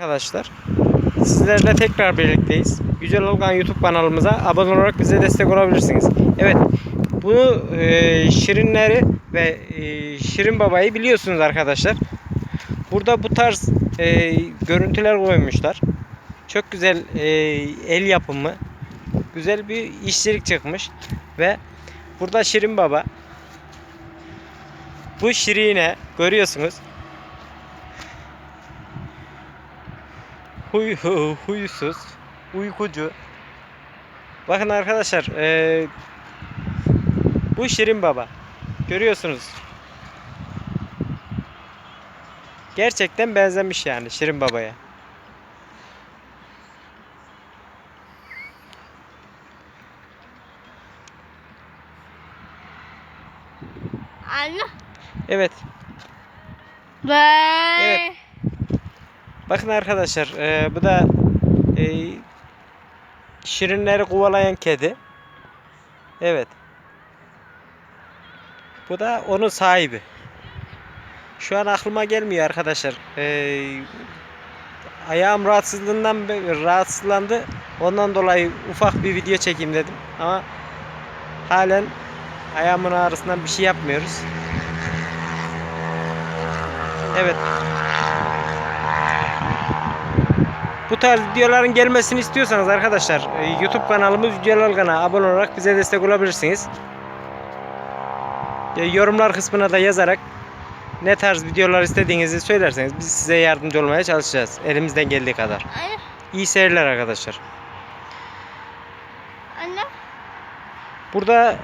Arkadaşlar sizlerle tekrar birlikteyiz. Yücel Olgan YouTube kanalımıza abone olarak bize destek olabilirsiniz. Evet bunu e, Şirinleri ve e, Şirin Baba'yı biliyorsunuz arkadaşlar. Burada bu tarz e, görüntüler koymuşlar. Çok güzel e, el yapımı. Güzel bir işçilik çıkmış. Ve burada Şirin Baba. Bu Şirine görüyorsunuz. Huy, hu- huysuz, uykucu. Bakın arkadaşlar, eee, bu Şirin Baba. Görüyorsunuz. Gerçekten benzemiş yani Şirin Baba'ya. Anne. Evet, Ve Evet. Bakın arkadaşlar, eee, bu da eee, Şirinleri kovalayan kedi. Evet. Bu da onun sahibi. Şu an aklıma gelmiyor arkadaşlar. Ee, ayağım rahatsızlığından rahatsızlandı. Ondan dolayı ufak bir video çekeyim dedim. Ama halen ayağımın ağrısından bir şey yapmıyoruz. Evet. Bu tarz videoların gelmesini istiyorsanız arkadaşlar e, YouTube kanalımız Yücel Algan'a abone olarak bize destek olabilirsiniz. E, Yorumlar kısmına da yazarak ne tarz videolar istediğinizi söylerseniz biz size yardımcı olmaya çalışacağız. Elimizden geldiği kadar. anne. İyi seyirler arkadaşlar. Anne. Burada